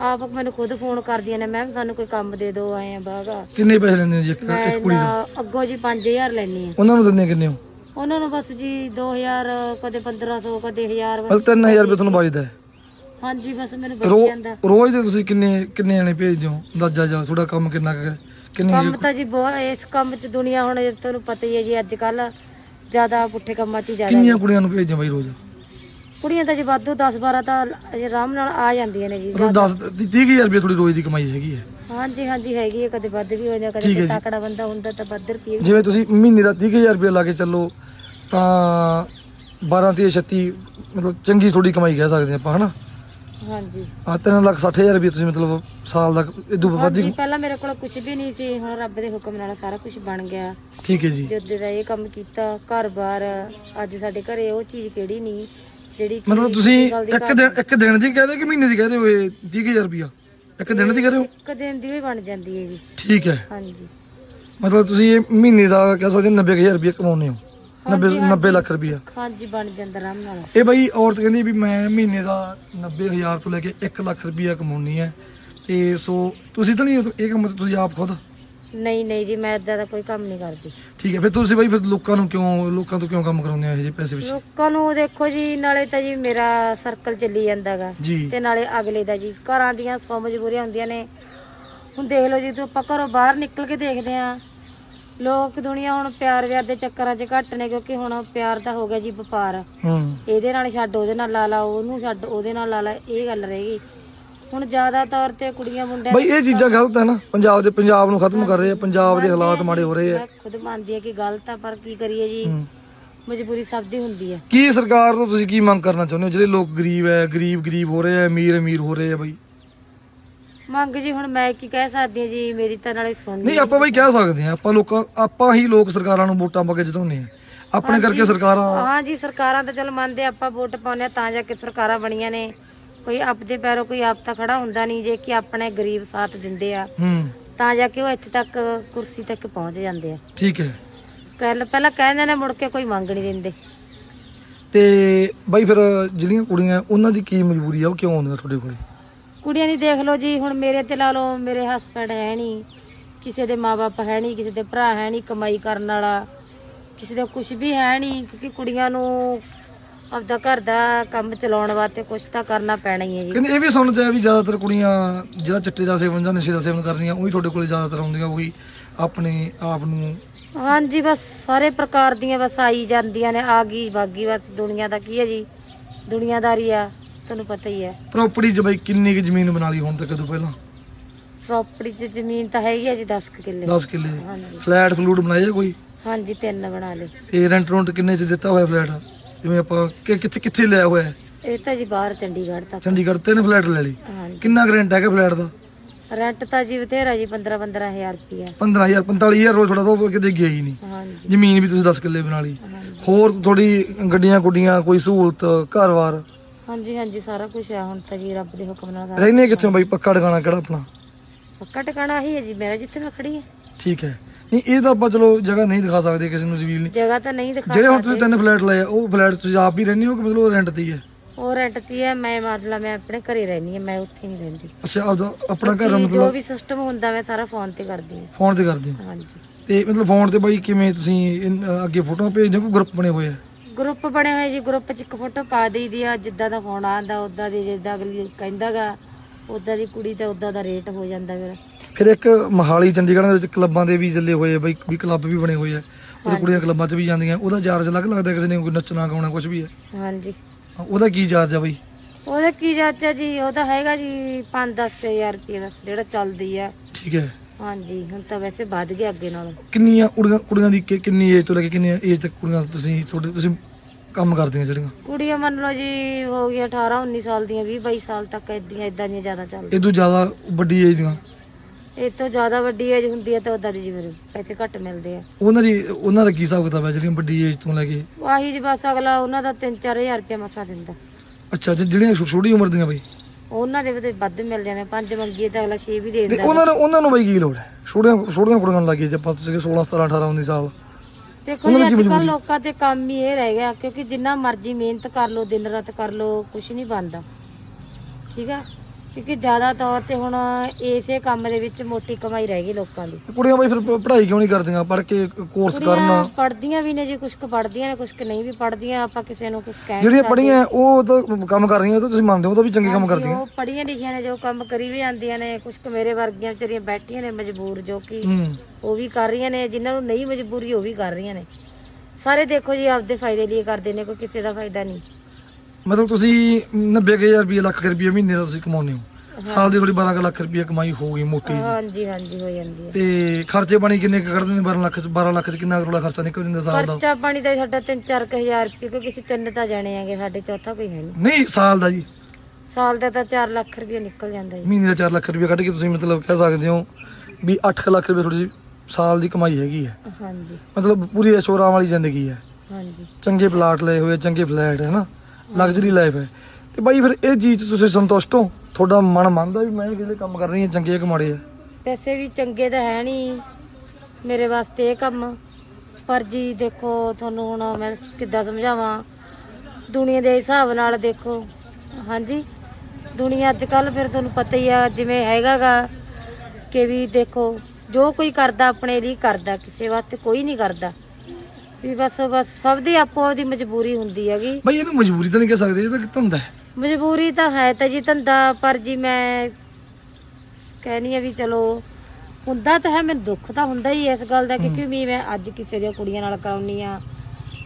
ਆਪ ਮੈਨੂੰ ਖੁਦ ਫੋਨ ਕਰਦੀਆਂ ਨੇ ਮੈਮ ਸਾਨੂੰ ਕੋਈ ਕੰਮ ਦੇ ਦਿਓ ਆਏ ਆ ਬਾਗਾ ਕਿੰਨੇ ਪੈਸੇ ਲੈਂਦੇ ਹੋ ਜੀ ਇੱਕ ਮੈਂ ਇੱਕ ਕੁੜੀ ਦਾ ਨਾ? ਅੱਗੋਂ ਜੀ 5000 ਲੈਣੀ ਆ। ਉਹਨਾਂ ਨੂੰ ਦਿੰਦੇ ਕਿੰਨੇ ਹੋ? ਉਹਨਾਂ ਨੂੰ ਬਸ ਜੀ 2000 ਕਦੇ 1500 ਕਦੇ 1000 ਮਤਲਬ 3000 ਰੁਪਏ ਤੁਹਾਨੂੰ ਬਚਦਾ ਹੈ। ਹਾਂਜੀ ਬਸ ਮੈਨੂੰ ਬਚ ਰੋ ਜਾਂਦਾ। ਰੋਜ਼ ਦੇ ਤੁਸੀਂ ਕਿੰਨੇ ਕਿੰਨੇ ਜਣੇ ਭੇਜਦੇ ਹੋ? ਅੰਦਾਜ਼ਾ ਜਾ ਤੁਹਾਡਾ ਕੰਮ ਕਿੰਨਾ ਕੁ ਹੈ? ਕਿੰਨੀ ਕੰਮ ਤਾਂ ਜੀ ਬਹੁਤ ਇਸ ਕੰਮ 'ਚ ਦੁਨੀਆ ਹੁਣ ਤੁਹਾਨੂੰ ਪਤਾ ਹੀ ਹੈ ਜੀ ਅੱਜ ਕੱਲ ਜ਼ਿਆਦਾ ਪੁੱਠੇ ਕੰਮਾਂ 'ਚ ਹੀ ਜ਼ਿਆਦਾ ਕਿੰਨੀਆਂ ਕੁੜੀਆਂ ਨੂੰ ਭੇਜਦੇ ਹੋ ਬਾਈ ਰੋਜ਼? ਕੁੜੀਆਂ ਤਾਂ ਜੀ ਵਾਧੂ 10 12 ਤਾਂ ਅਜੇ ਆਰਾਮ ਨਾਲ ਆ ਜਾਂਦੀਆਂ ਨੇ ਜੀ 10 30000 ਰੁਪਏ ਤੁਹਾਡੀ ਰੋਜ਼ ਦੀ ਕਮਾਈ ਹੈਗੀ ਹੈ। ਹਾਂਜੀ ਹਾਂਜੀ ਹੈਗੀ ਹੈ ਕਦੇ ਵੱਧ ਵੀ ਹੋ ਜਾਂਦਾ ਠੀਕ ਹੈ ਕਦੇ ਜੀ। ਤਾਕੜਾ ਬੰਦਾ ਹੁੰਦਾ ਤਾਂ ਵੱਧ ਰੁਪਏ ਜਿਵੇਂ ਤੁਸੀਂ ਮਹੀਨੇ ਦਾ 30000 ਰੁਪਏ ਲਾ ਕੇ ਚੱਲੋ ਤਾਂ 12 ਤੇ 36 ਮਤਲਬ ਚੰਗੀ ਥੋੜੀ ਕਮਾਈ ਕਹਿ ਸਕਦੇ ਆਪਾਂ ਹਨਾ? ਹਾਂਜੀ। ਆ 3 ਲੱਖ 60000 ਰੁਪਏ ਤੁਸੀਂ ਮਤਲਬ ਸਾਲ ਦਾ ਇਦੋਂ ਵੱਧ ਹਾਂਜੀ ਪਹਿਲਾਂ ਮੇਰੇ ਕੋਲ ਕੁਝ ਵੀ ਨਹੀਂ ਸੀ। ਹੁਣ ਰੱਬ ਦੇ ਹੁਕਮ ਨਾਲ ਸਾਰਾ ਕੁਝ ਬਣ ਗਿਆ। ਠੀਕ ਹੈ ਜੀ। ਜਦੋਂ ਦਾ ਇਹ ਕੰਮ ਕੀਤਾ ਘਰ-ਬਾਰ ਅੱਜ ਸਾਡੇ ਘਰੇ ਉਹ ਚੀਜ਼ ਕਿਹੜੀ ਨਹੀਂ ਜਿਹੜੀ ਕਿ ਮਤਲਬ ਤੁਸੀਂ ਕਿਸੇ ਗੱਲ ਦੀ ਇੱਕ ਦਿਨ ਇੱਕ ਦਿਨ ਦੀ ਕਹਦੇ ਕਿ ਮਹੀਨੇ ਦੀ ਕਹਦੇ ਹੋ ਇਹ 30000 ਰੁਪਿਆ ਇੱਕ ਦਿਨ ਦੀ ਕਹਦੇ ਹੋ? ਇੱਕ ਦਿਨ ਦੀ ਹੀ ਬਣ ਜਾਂਦੀ ਹੈ ਜੀ। ਠੀਕ ਹੈ। ਹਾਂਜੀ। ਮਤਲਬ ਤੁਸੀਂ ਇਹ ਮਹੀਨੇ ਦਾ ਕਹਿ ਸਕਦੇ ਹੋ 90000 ਰੁਪਏ ਕਮਾਉਂਦੇ ਹੋ। 90 90 ਲੱਖ ਰੁਪਿਆ ਹਾਂਜੀ ਬਣ ਜਾਂਦਾ ਆਰਾਮ ਨਾਲ। ਇਹ ਬਈ ਔਰਤ ਕਹਿੰਦੀ ਵੀ ਮੈਂ ਮਹੀਨੇ ਦਾ 90000 ਤੋਂ ਲੈ ਕੇ 1 ਲੱਖ ਰੁਪਿਆ ਕਮਾਉਣੀ ਹੈ। ਤੇ ਸੋ ਤੁਸੀਂ ਤਾਂ ਨਹੀਂ ਇਹ ਕੰਮ ਤੁਸੀਂ ਆਪ ਖੁਦ? ਨਹੀਂ ਨਹੀਂ ਜੀ ਮੈਂ ਇਦਾਂ ਦਾ ਕੋਈ ਕੰਮ ਨਹੀਂ ਕਰਦੀ। ਠੀਕ ਹੈ ਫਿਰ ਤੁਸੀਂ ਬਈ ਫਿਰ ਲੋਕਾਂ ਨੂੰ ਕਿਉਂ ਲੋਕਾਂ ਤੋਂ ਕਿਉਂ ਕੰਮ ਕਰਾਉਂਦੇ ਹੋ ਇਹ ਜਿਹੇ ਪੈਸੇ ਵਿੱਚ? ਲੋਕਾਂ ਨੂੰ ਦੇਖੋ ਜੀ ਨਾਲੇ ਤਾਂ ਜੀ ਮੇਰਾ ਸਰਕਲ ਚੱਲੀ ਜਾਂਦਾਗਾ। ਤੇ ਨਾਲੇ ਅਗਲੇ ਦਾ ਜੀ ਘਰਾਂ ਦੀਆਂ ਸੌ ਮਜਬੂਰੀਆਂ ਹੁੰਦੀਆਂ ਨੇ। ਹੁਣ ਦੇਖ ਲਓ ਜੀ ਤੂੰ ਆਪਾਂ ਘਰੋਂ ਬਾਹਰ ਨਿਕਲ ਕੇ ਦੇਖਦੇ ਆ ਲੋਕ ਦੁਨੀਆ ਹੁਣ ਪਿਆਰ ਵਿਆਰ ਦੇ ਚੱਕਰਾਂ 'ਚ ਘੱਟ ਨੇ ਕਿਉਂਕਿ ਹੁਣ ਪਿਆਰ ਦਾ ਹੋ ਗਿਆ ਜੀ ਵਪਾਰ। ਹੂੰ। ਇਹਦੇ ਨਾਲ ਛੱਡ ਉਹਦੇ ਨਾਲ ਲਾ ਲਾ ਉਹਨੂੰ ਛੱਡ ਉਹਦੇ ਨਾਲ ਲਾ ਲਾ ਇਹ ਗੱਲ ਰਹੇਗੀ ਹੁਣ ਜ਼ਿਆਦਾ ਤੌਰ ਤੇ ਕੁੜੀਆਂ ਮੁੰਡਿਆਂ ਬਈ ਇਹ ਚੀਜ਼ਾਂ ਗਲਤ ਹੈ ਨਾ। ਪੰਜਾਬ ਦੇ ਪੰਜਾਬ ਨੂੰ ਖਤਮ ਕਰ ਰਹੇ ਆ। ਪੰਜਾਬ ਦੇ ਹਾਲਾਤ ਮਾੜੇ ਹੋ ਰਹੇ ਆ। ਮੈਂ ਖੁਦ ਮੰਨਦੀ ਆ ਕਿ ਗਲਤ ਆ ਪਰ ਕੀ ਕਰੀਏ ਜੀ? ਹੂੰ। ਮਜਬੂਰੀ ਸਭ ਦੀ ਹੁੰਦੀ ਆ। ਕੀ ਸਰਕਾਰ ਤੋਂ ਤੁਸੀਂ ਕੀ ਮੰਗ ਕਰਨਾ ਚਾਹੁੰਦੇ ਹੋ? ਜਿਹੜੇ ਲੋਕ ਗਰੀਬ ਹੈ ਗਰੀਬ ਗਰੀਬ ਹੋ ਰਹੇ ਆ ਅਮੀਰ ਅਮੀਰ ਹੋ ਰਹੇ ਆ ਬਈ। ਮੰਗ ਜੀ ਹੁਣ ਮੈਂ ਕੀ ਕਹਿ ਸਕਦੀ ਆ ਜੀ ਮੇਰੀ ਤਾਂ ਨਾਲੇ ਸੁਣ ਨਹੀਂ ਆਪਾਂ ਬਈ ਕਹਿ ਸਕਦੇ ਆ ਆਪਾਂ ਲੋਕਾਂ ਆਪਾਂ ਹੀ ਲੋਕ ਸਰਕਾਰਾਂ ਨੂੰ ਵੋਟਾਂ ਪਾ ਕੇ ਜਿਤਾਉਂਦੇ ਆ ਆਪਣੇ ਕਰਕੇ ਸਰਕਾਰਾਂ ਹਾਂ ਜੀ ਸਰਕਾਰਾਂ ਤਾਂ ਚਲ ਮੰਨਦੇ ਆਪਾਂ ਵੋਟ ਪਾਉਂਦੇ ਆ ਤਾਂ ਜਾ ਕੇ ਸਰਕਾਰਾਂ ਬਣੀਆਂ ਨੇ। ਕੋਈ ਆਪਦੇ ਪੈਰੋਂ ਕੋਈ ਆਪ ਤਾਂ ਖੜਾ ਹੁੰਦਾ ਨਹੀਂ ਜੇ ਕਿ ਆਪਣੇ ਗਰੀਬ ਸਾਥ ਦਿੰਦੇ ਆ। ਹੂੰ। ਤਾਂ ਜਾ ਕੇ ਉਹ ਇੱਥੇ ਤੱਕ ਕੁਰਸੀ ਤੱਕ ਪਹੁੰਚ ਜਾਂਦੇ ਆ। ਠੀਕ ਹੈ। ਪਹਿਲਾਂ ਪਹਿਲਾਂ ਕਹਿੰਦੇ ਨੇ ਮੁੜ ਕੇ ਕੋਈ ਮੰਗ ਨਹੀਂ ਦਿੰਦੇ। ਤੇ ਬਈ ਫਿਰ ਜਿਹੜੀਆਂ ਕੁੜੀਆਂ ਉਹਨਾਂ ਦੀ ਕੀ ਮਜਬੂਰੀ ਆ ਉਹ ਕਿਉਂ ਆਉਂਦੀਆਂ ਤੁਹਾਡੇ ਕੋਲੇ? ਕੁੜੀਆਂ ਦੀ ਦੇਖ ਲਓ ਜੀ ਹੁਣ ਮੇਰੇ ਤੇ ਲਾ ਲਓ ਮੇਰੇ ਹਸਬੰਡ ਹੈ ਨਹੀਂ ਕਿਸੇ ਦੇ ਮਾਪੇ ਹੈ ਨਹੀਂ ਕਿਸੇ ਦੇ ਭਰਾ ਹੈ ਨਹੀਂ ਕਮਾਈ ਕਰਨ ਵਾਲਾ ਕਿਸੇ ਦਾ ਕੁਝ ਵੀ ਹੈ ਨਹੀਂ ਕਿਉਂਕਿ ਕੁੜੀਆਂ ਨੂੰ ਆਪਦਾ ਘਰ ਦਾ ਕੰਮ ਚਲਾਉਣ ਵਾਸਤੇ ਕੁਝ ਤਾਂ ਕਰਨਾ ਪੈਣਾ ਹੀ ਹੈ ਜੀ। ਕਹਿੰਦੇ ਇਹ ਵੀ ਸੁਣਦੇ ਆ ਵੀ ਜ਼ਿਆਦਾਤਰ ਕੁੜੀਆਂ ਜਿਹੜਾ ਚਿੱਟੇ ਦਾ ਸੇਵਨ ਜਾਂ ਨਸ਼ੇ ਦਾ ਸੇਵਨ ਕਰਦੀਆਂ ਉਹੀ ਤੁਹਾਡੇ ਕੋਲੇ ਜ਼ਿਆਦਾਤਰ ਆਉਂਦੀਆਂ ਉਹੀ ਆਪਣੇ ਆਪ ਨੂੰ ਹਾਂਜੀ ਬਸ ਸਾਰੇ ਪ੍ਰਕਾਰ ਦੀਆਂ ਬਸ ਆਈ ਜਾਂਦੀਆਂ ਨੇ ਆ ਗਈ ਬਾਗੀ ਬਸ ਦੁਨੀਆ ਦਾ ਕੀ ਹੈ ਜੀ ਦੁਨੀਆਦਾਰੀ ਆ। ਤੁਹਾਨੂੰ ਪਤਾ ਹੀ ਹੈ। ਪ੍ਰਾਪਰਟੀ 'ਚ ਬਈ ਕਿੰਨੀ ਕੁ ਜ਼ਮੀਨ ਬਣਾ ਲਈ ਹੁਣ ਤੱਕ ਤੋਂ ਪਹਿਲਾਂ? ਪ੍ਰਾਪਰਟੀ 'ਚ ਜ਼ਮੀਨ ਤਾਂ ਹੈਗੀ ਹੈ ਜੀ 10 ਕੁ ਕਿੱਲੇ। 10 ਕਿੱਲੇ। ਹਾਂਜੀ। ਫਲੈਟ ਫਲੂਟ ਬਣਾਏ ਆ ਕੋਈ? ਹਾਂਜੀ ਤਿੰਨ ਬਣਾ ਲਏ। ਇਹ ਰੈਂਟ ਰੋਂਟ ਕਿੰਨੇ 'ਚ ਦਿੱਤਾ ਹੋਇਆ ਫਲੈਟ ਜਿਵੇਂ ਆਪਾਂ ਕਿ- ਕਿੱਥੇ ਕਿੱਥੇ ਲਿਆ ਹੋਇਆ ਹੈ? ਇਹ ਤਾਂ ਜੀ ਬਾਹਰ ਚੰਡੀਗੜ੍ਹ ਤੱਕ। ਚੰਡੀਗੜ੍ਹ ਤਿੰਨ ਫਲੈਟ ਲੈ ਲਈ ਹਾਂਜੀ। ਕਿੰਨਾ ਰੈਂਟ ਹੈਗਾ ਫਲੈਟ ਦਾ? ਰੈਂਟ ਤਾਂ ਜੀ ਬਥੇਰਾ ਜੀ 15 15000 ਰੁਪਇਆ 15000 45000 ਰੋਜ਼ ਥੋੜਾ ਤੋਂ ਕਿਤੇ ਗਿਆ ਹੀ ਨਹੀਂ। ਹਾਂਜੀ। ਜ਼ਮੀਨ ਵੀ ਤੁਸੀਂ 10 ਕਿੱਲੇ ਬਣਾ ਲਈ। ਹਾਂਜੀ। ਹੋਰ ਥੋੜੀ ਗੱਡੀਆਂ ਗੁੱਡੀਆਂ ਕੋਈ ਸਹੂਲਤ ਘਰ-ਬਾਰ? ਹਾਂਜੀ ਹਾਂਜੀ ਸਾਰਾ ਕੁਝ ਆ। ਹੁਣ ਤਾਂ ਜੀ ਰੱਬ ਦੇ ਹੁਕਮ ਨਾਲ ਸਾਰਾ ਰਹਿੰਦੇ ਕਿੱਥੇ ਹੋ ਬਈ? ਪੱਕਾ ਟਿਕਾਣਾ ਕਿਹੜਾ ਆਪਣਾ? ਪੱਕਾ ਟਿਕਾਣਾ ਹੀ ਹੈ ਜੀ ਮੇਰਾ ਜਿੱਥੇ ਮੈਂ ਖੜੀ ਹਾਂ। ਠੀਕ ਹੈ। ਨਹੀਂ ਇਹ ਤਾਂ ਆਪਾਂ ਚਲੋ ਜਗ੍ਹਾ ਨਹੀਂ ਦਿਖਾ ਸਕਦੇ ਕਿਸੇ ਨੂੰ ਜ਼ਮੀਨ ਨਹੀਂ ਜਗ੍ਹਾ ਤਾਂ ਨਹੀਂ ਦਿਖਾ ਜਿਹੜੇ ਹੁਣ ਤੁਸੀਂ ਤਿੰਨ ਫਲੈਟ ਲਏ ਆ ਉਹ ਫਲੈਟ ਤੁਸੀਂ ਆਪ ਹੀ ਰਹਿੰਦੇ ਹੋ ਕਿ ਮਤਲਬ ਰੈਂਟ ਤੇ ਹੀ ਹੈ? ਉਹ ਰੈਂਟ ਤੇ ਹੈ ਮੈਂ ਮਤਲਬ ਮੈਂ ਆਪਣੇ ਘਰੇ ਰਹਿਣੀ ਹਾਂ ਮੈਂ ਉੱਥੇ ਨਹੀਂ ਰਹਿੰਦੀ। ਅੱਛਾ ਆਪਦਾ ਆਪਣਾ ਘਰ ਕਿ ਜੋ ਮਤਲਬ ਵੀ ਸਿਸਟਮ ਹੁੰਦਾ ਮੈਂ ਸਾਰਾ ਫੋਨ ਤੇ ਕਰਦੀ ਹਾਂ। ਫੋਨ ਤੇ ਕਰਦੇ ਹੋ। ਹਾਂਜੀ। ਤੇ ਮਤਲਬ ਫੋਨ ਤੇ ਬਾਈ ਕਿਵੇਂ ਤੁਸੀਂ ਇਨ- ਅੱਗੇ ਫੋਟੋਆਂ ਭੇਜਦੇ ਹੋ ਕੋਈ ਗਰੁੱਪ ਬਣੇ ਹੋਏ ਆ? ਗਰੁੱਪ ਬਣੇ ਹੋਏ ਜੀ ਗਰੁੱਪ 'ਚ ਇੱਕ ਫੋਟੋ ਪਾ ਦੇਈਦੀ ਆ ਜਿੱਦਾਂ ਦਾ ਫੋਨ ਆਂਦਾ ਉਦਾਂ ਦੀ ਜਿੱਦਾਂ ਅਗਲੀ ਕਹਿੰਦਾਗਾ ਉਦਾਂ ਦੀ ਕੁੜੀ ਤੇ ਉਦਾਂ ਦਾ ਰੇਟ ਹੋ ਜਾਂਦਾ ਫਿਰ। ਫਿਰ ਇੱਕ ਮਹਾਲੀ ਚੰਡੀਗੜ੍ਹ ਦੇ ਵਿੱਚ ਕਲੱਬਾਂ ਦੇ ਵੀ ਚੱਲੇ ਹੋਏ ਆ ਬਾਈ ਵੀ ਕਲੱਬ ਵੀ ਬਣੇ ਹੋਏ ਆ ਉਹਦੇ ਕੁੜੀਆਂ ਕਲੱਬਾਂ 'ਚ ਵੀ ਜਾਂਦੀਆਂ ਉਹਦਾ ਚਾਰਜ ਅਲੱਗ ਲੱਗਦਾ ਕਿਸੇ ਨੇ ਕੋਈ ਨੱਚਣਾ ਗਾਉਣਾ ਕੁਝ ਵੀ ਹੈ ਹਾਂਜੀ। ਉਹਦਾ ਕੀ ਚਾਰਜ ਆ ਬਾਈ? ਉਹਦਾ ਕੀ ਚਾਚਾ ਜੀ ਉਹਦਾ ਹੈਗਾ ਜੀ 5-10 ਹਜ਼ਾਰ ਰੁਪਏ ਬਸ ਜਿਹੜਾ ਚੱਲਦੀ ਆ। ਠੀਕ ਹੈ। ਹਾਂਜੀ ਹੁਣ ਤਾਂ ਵੈਸੇ ਵੱਧ ਗਿਆ ਅੱਗੇ ਨਾਲੋਂ। ਕਿੰਨੀਆਂ ਕੁੜੀਆਂ ਕੁੜੀਆਂ ਦੀ ਕਿ- ਕਿੰਨੀ ਏਜ ਤੋਂ ਲੈ ਕੇ ਕਿੰਨੀ ਏਜ ਤੱਕ ਕੁੜੀਆਂ ਤੁਸੀਂ ਤੁਹਾਡੇ ਤੁਸੀਂ ਕੰਮ ਕਰਦੀਆਂ ਜਿਹੜੀਆਂ? ਕੁੜੀਆਂ ਮੰਨ ਲਓ ਜੀ ਹੋ ਗਈ 18 19 ਸਾਲ ਦੀਆਂ 20 22 ਸਾਲ ਤੱਕ ਇਦਾਂ ਇਦਾਂ ਦੀਆਂ ਜ਼ਿਆਦਾ ਚੱਲਦੀਆਂ ਇਹ ਤੋਂ ਜ਼ਿਆਦਾ ਵੱਡੀ ਏਜ ਦੀਆਂ? ਇਹ ਤੋਂ ਜ਼ਿਆਦਾ ਵੱਡੀ ਏਜ ਹੁੰਦੀ ਹੈ ਤਾਂ ਉਦਾਂ ਦੀ ਜੀ ਮੇਰੇ ਪੈਸੇ ਘੱਟ ਮਿਲਦੇ ਆ। ਉਹਨਾਂ ਦੀ ਉਹਨਾਂ ਦਾ ਕੀ ਹਿਸਾਬ ਕਿਤਾਬ ਹੈ ਜਿਹੜੀਆਂ ਵੱਡੀ ਏਜ ਤੋਂ ਲੈ ਕੇ? ਆਹੀ ਜੀ ਬਸ ਅਗਲਾ ਉਹਨਾਂ ਦਾ 3-4000 ਰੁਪਏ ਮਸਾ ਦਿੰਦਾ। ਅੱਛਾ ਤੇ ਜਿਹੜੀਆਂ ਛੋ- ਛੋਟੀ ਉਮਰ ਦੀਆਂ ਬਾਈ? ਉਹਨਾਂ ਦੇ ਵੀ ਵੱਧ ਮਿਲ ਜਾਣੇ ਪੰਜ ਮੰਗੀਏ ਤਾਂ ਅਗਲਾ 6 ਵੀ ਦੇ ਤੇ ਦਿੰਦਾ। ਉਹਨਾਂ ਨੂੰ ਉਹਨਾਂ ਨੂੰ ਬਾਈ ਕੀ ਲੋੜ ਹੈ? ਛੋਟੀਆਂ ਛੋਟੀਆਂ ਕੁੜੀਆਂ ਨੂੰ ਲੱਗੀ ਜੇ ਆਪਾਂ ਤੁਸੀਂ 16 17 18 19 ਸਾਲ। ਦੇਖੋ ਜੀ ਅੱਜ ਕੱਲ ਲੋਕਾਂ ਤੇ ਕੰਮ ਹੀ ਇਹ ਰਹਿ ਗਿਆ ਕਿਉਂਕਿ ਜਿੰਨਾ ਮਰਜ਼ੀ ਮਿਹਨਤ ਕਰ ਲੋ ਦਿਨ ਰਾਤ ਕਰ ਲੋ ਕੁਝ ਨਹੀਂ ਬਣਦਾ। ਠੀਕ ਆ? ਕਿਉਂਕਿ ਜ਼ਿਆਦਾ ਤੌਰ ਤੇ ਹੁਣ ਇਸੇ ਕੰਮ ਦੇ ਵਿੱਚ ਮੋਟੀ ਕਮਾਈ ਰਹਿ ਗਈ ਲੋਕਾਂ ਦੀ। ਕੁੜੀਆਂ ਬਾਈ ਫਿਰ ਪ- ਪੜ੍ਹਾਈ ਕਿਉਂ ਨਹੀਂ ਕਰਦੀਆਂ? ਪੜ੍ਹ ਕੇ ਕੋਰਸ ਕੁੜੀਆਂ ਕਰਨ। ਪੜ੍ਹਦੀਆਂ ਵੀ ਨੇ ਜੀ ਕੁਝ ਕੁ ਪੜ੍ਹਦੀਆਂ ਨੇ ਕੁਝ ਕੁ ਨਹੀਂ ਵੀ ਪੜ੍ਹਦੀਆਂ ਆਪਾਂ ਕਿਸੇ ਨੂੰ ਕੁਝ ਕਹਿ ਜਿਹੜੀਆਂ ਪੜ੍ਹੀਆਂ ਉਹ ਤਾਂ ਕੰਮ ਕਰ ਰਹੀਆਂ ਉਹ ਤਾਂ ਤੁਸੀਂ ਮੰਨਦੇ ਹੋ ਉਹ ਤਾਂ ਵੀ ਚੰਗੇ ਕੰਮ ਕਰਦੀਆਂ। ਉਹ ਪੜ੍ਹੀਆਂ ਲਿਖੀਆਂ ਨੇ ਜੋ ਕੰਮ ਕਰੀ ਵੀ ਜਾਂਦੀਆਂ ਨੇ ਕੁਝ ਕੁ ਮੇਰੇ ਵਰਗੀਆਂ ਵਿਚਾਰੀਆਂ ਬੈਠੀਆਂ ਨੇ ਮਜਬੂਰ ਜੋ ਕਿ ਹੂੰ। ਉਹ ਵੀ ਕਰ ਰਹੀਆਂ ਨੇ ਜਿਨ੍ਹਾਂ ਨੂੰ ਨਹੀਂ ਮਜਬੂਰੀ ਉਹ ਵੀ ਕਰ ਰਹੀਆਂ ਨੇ। ਸਾਰੇ ਦੇਖੋ ਜੀ ਆਪਦੇ ਫਾਇਦੇ ਲਈ ਕਰਦੇ ਨੇ ਕੋਈ ਕਿਸੇ ਦਾ ਫਾਇਦਾ ਨਹੀਂ। ਮਤਲਬ ਤੁਸੀਂ 90000 ਰੁਪਏ ਲੱਖ ਰੁਪਏ ਮਹੀਨੇ ਦਾ ਤੁਸੀਂ ਕਮਾਉਂਦੇ ਹੋ। ਸਾਲ ਦੀ ਥੋੜੀ 12 ਕੁ ਲੱਖ ਰੁਪਏ ਕਮਾਈ ਹੋਊਗੀ ਮੋਟੀ ਜਿਹੀ। ਹਾਂਜੀ ਹਾਂਜੀ ਹੋ ਜਾਂਦੀ ਹੈ। ਤੇ ਖਰਚੇ ਪਾਣੀ ਕਿੰਨੇ ਕੁ ਕੱਢਦੇ ਨੇ? 12 ਲੱਖ ਚ 12 ਲੱਖ ਚ ਕਿੰਨਾ ਕਰੋੜਾ ਖਰਚਾ ਨਿਕਲ ਜਾਂਦਾ ਸਾਲ ਦਾ? ਖਰਚਾ ਪਾਣੀ ਦਾ ਸਾਡਾ 3-4 ਹਜ਼ਾਰ ਰੁਪਏ ਕਿਉਂਕਿ ਅਸੀਂ ਤਿੰਨ ਤਾਂ ਜਾਣੇ ਆਂਗੇ ਸਾਡੇ ਚੌਥਾ ਕੋਈ ਹੈ ਨਹੀਂ। ਨਹੀਂ ਸਾਲ ਦਾ ਜੀ। ਸਾਲ ਦਾ ਤਾਂ 4 ਲੱਖ ਰੁਪਏ ਨਿਕਲ ਜਾਂਦਾ ਜੀ। ਮਹੀਨੇ ਦਾ 4 ਲੱਖ ਰੁਪਏ ਕੱਢ ਕੇ ਤੁਸੀਂ ਮਤਲਬ ਕਹਿ ਸਕਦੇ ਹੋ ਵੀ 8 ਲੱਖ ਰੁਪਏ ਤੁਹਾਡੀ ਸਾਲ ਦੀ ਕਮਾਈ ਹੈਗੀ ਹੈ। ਹਾਂਜੀ। ਮਤਲਬ ਪੂਰੀ ਐਸ਼ੋਰਾਂ ਵਾਲੀ ਜ਼ਿੰਦਗੀ ਹੈ। ਹਾਂਜੀ। ਚੰਗੇ ਪਲਾਟ ਲਏ ਹੋਏ ਚੰਗੇ ਫਲੈਟ ਹੈ ਨਾ? ਲਗਜ਼ਰੀ ਲਾਈਫ ਹੈ। ਤੇ ਬਾਈ ਫਿਰ ਇਹ ਚੀਜ਼ 'ਚ ਤੁਸੀਂ ਸੰਤੁਸ਼ਟ ਹੋ? ਤੁਹਾਡਾ ਮਨ ਮੰਨਦਾ ਵੀ ਮੈਂ ਜਿਹੜੇ ਕੰਮ ਕਰ ਰਹੀ ਹਾਂ ਚੰਗੇ ਆ ਕਿ ਮਾੜੇ ਆ? ਪੈਸੇ ਵੀ ਚੰਗੇ ਤਾਂ ਹੈ ਨਹੀਂ ਮੇਰੇ ਵਾਸਤੇ ਇਹ ਕੰਮ। ਪਰ ਜੀ ਦੇਖੋ, ਤੁਹਾਨੂੰ ਹੁਣ ਮੈਂ ਕਿੱਦਾਂ ਸਮਝਾਵਾਂ? ਦੁਨੀਆ ਦੇ ਹਿਸਾਬ ਨਾਲ ਦੇਖੋ। ਹਾਂਜੀ? ਦੁਨੀਆ ਅੱਜ ਕੱਲ ਫਿਰ ਤੁਹਾਨੂੰ ਪਤਾ ਹੀ ਆ, ਜਿਵੇਂ ਹੈਗਾਗਾ ਕਿ ਵੀ ਦੇਖੋ, ਜੋ ਕੋਈ ਕਰਦਾ ਆਪਣੇ ਲਈ ਕਰਦਾ, ਕਿਸੇ ਵਾਸਤੇ ਕੋਈ ਨਹੀਂ ਕਰਦਾ। ਵੀ ਬਸ ਬਸ ਸਭ ਦੀ ਆਪੋ ਆਪਦੀ ਮਜਬੂਰੀ ਹੁੰਦੀ ਹੈਗੀ। ਬਾਈ ਇਹਨੂੰ ਮਜਬੂਰੀ ਤਾਂ ਨਹੀਂ ਕਹਿ ਸਕਦੇ ਇਹ ਤਾਂ ਧੰਦਾ ਹੈ। ਮਜਬੂਰੀ ਤਾਂ ਹੈ ਤਾਂ ਜੀ ਧੰਦਾ ਪਰ ਜੀ ਮੈਂ ਕਹਿਨੀ ਆ ਵੀ ਚਲੋ ਹੁੰਦਾ ਤਾਂ ਹੈ ਮੈਨੂੰ ਦੁੱਖ ਤਾਂ ਹੁੰਦਾ ਹੀ ਇਸ ਗੱਲ ਦਾ ਕਿਉਂਕਿ ਵੀ ਮੈਂ ਅੱਜ ਕਿਸੇ ਦੀਆਂ ਕੁੜੀਆਂ ਨਾਲ ਕਰਾਉਣੀ ਆ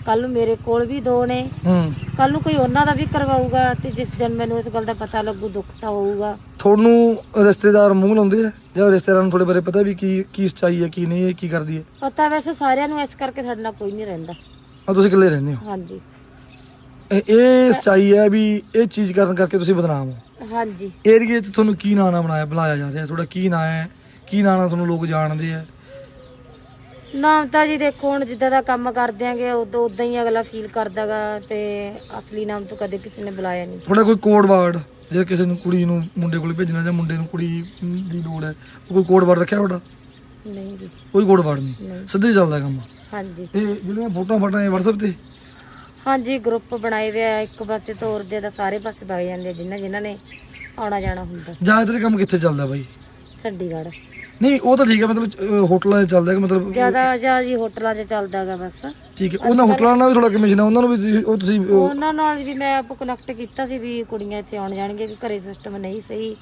ਕੱਲ ਨੂੰ ਮੇਰੇ ਕੋਲ ਵੀ ਦੋ ਨੇ ਹੂੰ। ਕੱਲ ਨੂੰ ਕੋਈ ਉਹਨਾਂ ਦਾ ਵੀ ਕਰਵਾਊਗਾ ਤੇ ਜਿਸ ਦਿਨ ਮੈਨੂੰ ਇਸ ਗੱਲ ਦਾ ਪਤਾ ਲੱਗੂ ਦੁੱਖ ਤਾਂ ਹੋਊਗਾ। ਤੁਹਾਨੂੰ ਰਿਸ਼ਤੇਦਾਰ ਮੂੰਹ ਲਾਉਂਦੇ ਆ? ਜਾਂ ਰਿਸ਼ਤੇਦਾਰਾਂ ਨੂੰ ਤੁਹਾਡੇ ਬਾਰੇ ਪਤਾ ਵੀ ਕੀ ਕੀ ਸੱਚਾਈ ਹੈ ਕੀ ਨਹੀਂ ਇਹ ਕੀ ਕਰਦੀ ਹੈ? ਪਤਾ ਵੈਸੇ ਸਾਰਿਆਂ ਨੂੰ ਇਸ ਕਰਕੇ ਸਾਡੇ ਨਾਲ ਕੋਈ ਨਹੀਂ ਰਹਿੰਦਾ। ਆ ਤੁਸੀਂ ਇਕੱਲੇ ਰਹਿੰਦੇ ਹੋ? ਹਾਂਜੀ। ਇਹ- ਇਹ ਸੱਚਾਈ ਹੈ ਵੀ ਇਹ ਚੀਜ਼ ਕਰਨ ਕਰਕੇ ਤੁਸੀਂ ਬਦਨਾਮ ਹੋ। ਹਾਂਜੀ। ਏਰੀਏ 'ਚ ਤੁਹਾਨੂੰ ਕੀ ਨਾਂ ਨਾ ਬਣਾਇਆ ਬੁਲਾਇਆ ਜਾ ਰਿਹਾ? ਤੁਹਾਡਾ ਕੀ ਨਾਂ ਹੈ? ਕੀ ਨਾਂ ਨਾਲ ਤੁਹਾਨੂੰ ਲੋਕ ਜਾਣਦੇ ਆ? ਨਾਮ ਤਾਂ ਜੀ ਦੇਖੋ ਹੁਣ ਜਿੱਦਾਂ ਦਾ ਕੰਮ ਕਰ ਦਿਆਂਗੇ ਉਦੋਂ ਉਦਾਂ ਹੀ ਅਗਲਾ ਫੀਲ ਕਰਦਾਗਾ ਤੇ ਅਸਲੀ ਨਾਮ ਤੋਂ ਕਦੇ ਕਿਸੇ ਨੇ ਬੁਲਾਇਆ ਨਹੀਂ। ਤੁਹਾਡਾ ਕੋਈ ਕੋਡ ਵਰਡ ਜੇ ਕਿਸੇ ਨੂੰ ਕੁੜੀ ਨੂੰ ਮੁੰਡੇ ਕੋਲ ਭੇਜਣਾ ਜਾਂ ਮੁੰਡੇ ਨੂੰ ਕੁੜੀ ਦੀ ਲੋੜ ਹੈ ਉਹ ਕੋਈ ਕੋਡ ਵਰਡ ਰੱਖਿਆ ਤੁਹਾਡਾ? ਨਹੀਂ ਜੀ। ਕੋਈ ਕੋਡ ਵਰਡ ਨਹੀਂ? ਸਿੱਧੇ ਚੱਲਦਾ ਕੰਮ? ਹਾਂਜੀ। ਇਹ ਜਿਹੜੀਆਂ ਫੋਟੋਆਂ ਫਾਟਾਂ ਇਹ WhatsApp ਤੇ? ਹਾਂਜੀ ਗਰੁੱਪ ਬਣਾਏ ਹੋਏ ਆ ਇੱਕ ਪਾਸੇ ਤੋਰਦੇ ਤਾਂ ਸਾਰੇ ਪਾਸੇ ਵਗ ਜਾਂਦੇ ਜਿਨ੍ਹਾਂ ਜਿਨ੍ਹਾਂ ਨੇ ਆਉਣਾ ਜਾਣਾ ਹੁੰਦਾ। ਜ਼ਿਆਦਾਤਰ ਕੰਮ ਕਿੱਥੇ ਚੱਲਦਾ ਬਾਈ? ਚੰਡੀਗੜ੍ਹ। ਨਹੀਂ ਉਹ ਤਾਂ ਠੀਕ ਹੈ ਮਤਲਬ ਹੋਟਲਾਂ 'ਚ ਚੱਲਦਾ ਹੈ ਕਿ ਮਤਲਬ ਜ਼ਿਆਦਾ ਜਾਂ ਜੀ ਹੋਟਲਾਂ 'ਚ ਚੱਲਦਾਗਾ ਬਸ। ਠੀਕ ਹੈ ਉਹਨਾਂ ਹੋਟਲਾਂ ਨਾਲ ਵੀ ਥੋੜਾ ਕਮਿਸ਼ਨ ਹੈ ਉਹਨਾਂ ਨੂੰ ਵੀ ਤੁਸੀਂ- ਉਹ ਤੁਸੀਂ ਉਹ- ਉਹਨਾਂ ਨਾਲ ਵੀ ਮੈਂ ਆਪ ਕਨੈਕਟ ਕੀਤਾ ਸੀ ਵੀ ਕੁੜੀਆਂ ਇੱਥੇ ਆਉਣ ਜਾਣਗੀਆਂ ਕਿ ਘਰੇ ਸਿਸਟਮ ਨਹੀਂ ਸਹੀ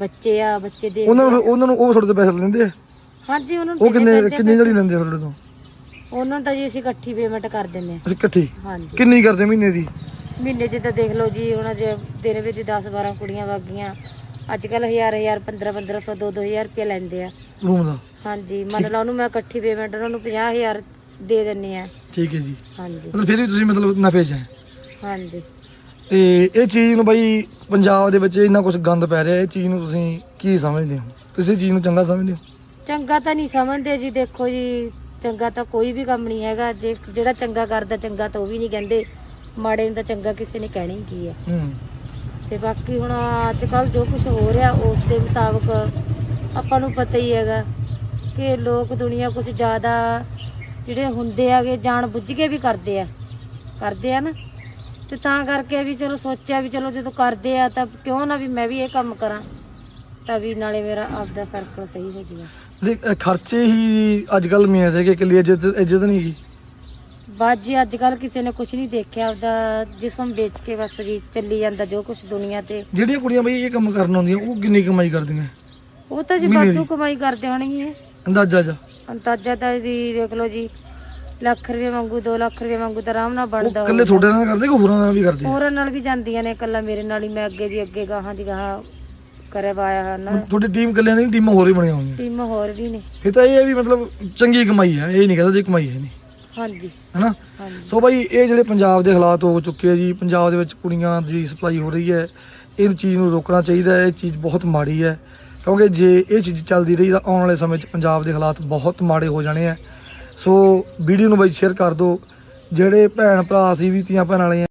ਬੱਚੇ ਆ ਬੱਚੇ ਦੇ ਉਹਨਾਂ ਨੂੰ ਉਹਨਾਂ ਨੂੰ ਉਹ ਤੁਹਾਡੇ ਤੋਂ ਪੈਸੇ ਲੈਂਦੇ ਆ? ਹਾਂਜੀ ਉਹਨਾਂ ਉਹ ਨੂੰ ਕਿੰਨੇ ਦੇਣੇ ਪੈਂਦੇ ਕਿੰਨੀ ਜਿਹੜੀ ਲੈਂਦੇ ਆ ਤੁਹਾਡੇ ਤੋਂ? ਆ। ਉਹਨਾਂ ਨੂੰ ਤਾਂ ਜੀ ਅਸੀਂ ਇਕੱਠੀ ਪੇਮੈਂਟ ਕਰ ਦਿੰਦੇ ਹਾਂ ਅਸੀਂ ਇਕੱਠੀ? ਹਾਂਜੀ। ਕਿੰਨੀ ਕਰਦੇ ਮਹੀਨੇ ਦੀ? ਮਹੀਨੇ 'ਚ ਤਾਂ ਦੇਖ ਲਓ ਜੀ ਹੁਣ ਜੇ ਦਿਨ ਵਿੱਚ 10 12 ਕੁੜੀਆਂ ਵਗ ਗਈਆਂ ਅੱਜ ਕੱਲ 1000 1000 15 1500 2 2000 ਰੁਪਏ ਲੈਂਦੇ ਆ। ਰੂਮ ਦਾ? ਹਾਂਜੀ ਮੰਨ ਲਓ ਉਹਨੂੰ ਮੈਂ ਇਕੱਠੀ ਪੇਮੈਂਟ ਉਹਨਾਂ ਨੂੰ 50000 ਦੇ ਦਿੰਨੀ ਆ। ਠੀਕ ਹੈ ਜੀ। ਹਾਂਜੀ। ਮਤਲਬ ਫਿਰ ਵੀ ਤੁਸੀਂ ਮਤਲਬ ਨਫੇ 'ਚ ਹੈ। ਹਾਂਜੀ। ਤੇ ਇਹ ਚੀਜ਼ ਨੂੰ ਬਾਈ ਪੰਜਾਬ ਦੇ ਵਿੱਚ ਇੰਨਾ ਕੁਝ ਗੰਦ ਪੈ ਰਿਹਾ ਇਹ ਚੀਜ਼ ਨੂੰ ਤੁਸੀਂ ਕੀ ਸਮਝਦੇ ਹੋ? ਤੁਸੀਂ ਇਹ ਚੀਜ਼ ਨੂੰ ਚੰਗਾ ਸਮਝਦੇ ਹੋ? ਚੰਗਾ ਤਾਂ ਨਹੀਂ ਸਮਝਦੇ ਜੀ ਦੇਖੋ ਜੀ ਚੰਗਾ ਤਾਂ ਕੋਈ ਵੀ ਕੰਮ ਨਹੀਂ ਹੈਗਾ। ਜੇ ਜਿਹੜਾ ਚੰਗਾ ਕਰਦਾ ਚੰਗਾ ਤਾਂ ਉਹ ਵੀ ਨਹੀਂ ਕਹਿੰਦੇ। ਮਾੜੇ ਨੂੰ ਤਾਂ ਚੰਗਾ ਕਿਸੇ ਨੇ ਕਹਿਣਾ ਹੀ ਕੀ ਹੈ। ਹੂੰ। ਤੇ ਬਾਕੀ ਹੁਣ ਅੱਜ ਕੱਲ ਜੋ ਕੁਝ ਹੋ ਰਿਹਾ ਉਸ ਦੇ ਮੁਤਾਬਕ ਆਪਾਂ ਨੂੰ ਪਤਾ ਹੀ ਹੈਗਾ ਕਿ ਲੋਕ ਦੁਨੀਆ ਕੁਝ ਜ਼ਿਆਦਾ ਜਿਹੜੇ ਹੁੰਦੇ ਆਗੇ ਜਾਣ ਬੁੱਝ ਕੇ ਵੀ ਕਰਦੇ ਆ ਕਰਦੇ ਆ ਨਾ। ਤੇ ਤਾਂ ਕਰਕੇ ਵੀ ਚਲੋ ਸੋਚਿਆ ਵੀ ਚਲੋ ਜਦੋਂ ਕਰਦੇ ਆ ਤਾਂ ਕਿਉਂ ਨਾ ਵੀ ਮੈਂ ਵੀ ਇਹ ਕੰਮ ਕਰਾਂ, ਤਾਂ ਵੀ ਨਾਲੇ ਮੇਰਾ ਆਪਦਾ ਸਰਕਲ ਸਹੀ ਹੋ ਜਾਵੇ ਖਰਚੇ ਹੀ ਅੱਜ ਕੱਲ ਮੀਆਂ ਦੇ ਕਿ ਇਕੱਲੀ ਇੱਜ਼ਤ ਇੱਜ਼ਤ ਨਹੀਂ ਹੈਗੀ। ਬਾਜੀ ਅੱਜ ਕੱਲ ਕਿਸੇ ਨੇ ਕੁਝ ਨਹੀਂ ਦੇਖਿਆ ਆਪਦਾ ਜਿਸਮ ਵੇਚ ਕੇ ਬਸ ਜੀ ਚੱਲੀ ਜਾਂਦਾ ਜੋ ਕੁਝ ਦੁਨੀਆ ਤੇ। ਜਿਹੜੀਆਂ ਕੁੜੀਆਂ ਬਈ ਇਹ ਕੰਮ ਕਰਨ ਆਉਂਦੀਆਂ ਉਹ ਕਿੰਨੀ ਕਮਾਈ ਕਰਦੀਆਂ? ਉਹ ਤਾਂ ਜੀ ਮਹੀਨੇ ਵਾਧੂ। ਕਮਾਈ ਕਰਦੇ ਹੋਣਗੇ। ਅੰਦਾਜ਼ਾ ਜਾ। ਅੰਦਾਜ਼ਾ ਤਾਂ ਇਹਦੀ ਦੇਖ ਲਓ ਜੀ ਲੱਖ ਰੁਪਏ ਵਾਂਗੂ 2 ਲੱਖ ਰੁਪਏ ਵਾਂਗੂ ਤਾਂ ਆਰਾਮ ਨਾਲ ਉਹ ਬਣਦਾ ਇਕੱਲੇ ਹੋਊਗਾ। ਤੁਹਾਡੇ ਨਾਲ ਕਰਦੇ ਕਿ ਹੋਰਾਂ ਨਾਲ ਵੀ ਕਰਦੇ? ਹੋਰਾਂ ਨਾਲ ਵੀ ਜਾਂਦੀਆਂ ਨੇ ਕੱਲਾ ਮੇਰੇ ਨਾਲ ਹੀ ਮੈਂ ਅੱਗੇ ਦੀ ਅੱਗੇ ਗਾਹਾਂ ਦੀ ਗਾਹਾਂ ਕਰਵਾਇਆ ਹਨ ਤੁਹਾਡੀ ਟੀਮ ਇਕੱਲਿਆਂ ਦੀ ਟੀਮਾਂ ਹੋਰ ਹੀ ਬਣੀਆਂ ਹੋਈਆਂ ਟੀਮ ਹੋਰ ਵੀ ਨੇ। ਫਿਰ ਤਾਂ ਇਹ ਹੈ ਵੀ ਮਤਲਬ ਚੰਗੀ ਕਮਾਈ ਹੈ ਇਹ ਨਹੀਂ ਕਹਿੰਦਾ ਜੇ ਕਮਾਈ ਹੈ ਨਹੀਂ। ਹਾਂਜੀ। ਹੈਨਾ? ਸੋ ਭਾਈ ਇਹ ਜਿਹੜੇ ਪੰਜਾਬ ਦੇ ਹਾਲਾਤ ਹੋ ਚੁੱਕੇ ਆ ਜੀ ਪੰਜਾਬ ਦੇ ਵਿੱਚ ਕੁੜੀਆਂ ਦੀ ਸਪਲਾਈ ਹੋ ਰਹੀ ਹੈ। ਇਹ ਚੀਜ਼ ਨੂੰ ਰੋਕਣਾ ਚਾਹੀਦਾ ਹੈ ਇਹ ਚੀਜ਼ ਬਹੁਤ ਮਾੜੀ ਹੈ। ਕਿਉਂਕਿ ਜੇ ਇਹ ਚੀਜ਼ ਚੱਲਦੀ ਰਹੀ ਤਾਂ ਆਉਣ ਵਾਲੇ ਸਮੇਂ 'ਚ ਪੰਜਾਬ ਦੇ ਹਾਲਾਤ ਬਹੁਤ ਮਾੜੇ ਹੋ ਜਾਣੇ ਆ। ਸੋ ਵੀਡੀਓ ਨੂੰ ਬਾਈ ਸ਼ੇਅਰ ਕਰ ਦਿਓ। ਜਿਹੜੇ ਭੈਣ ਭਰਾ ਸੀ ਵੀ ਧੀਆਂ ਭੈਣਾਂ ਵਾਲੇ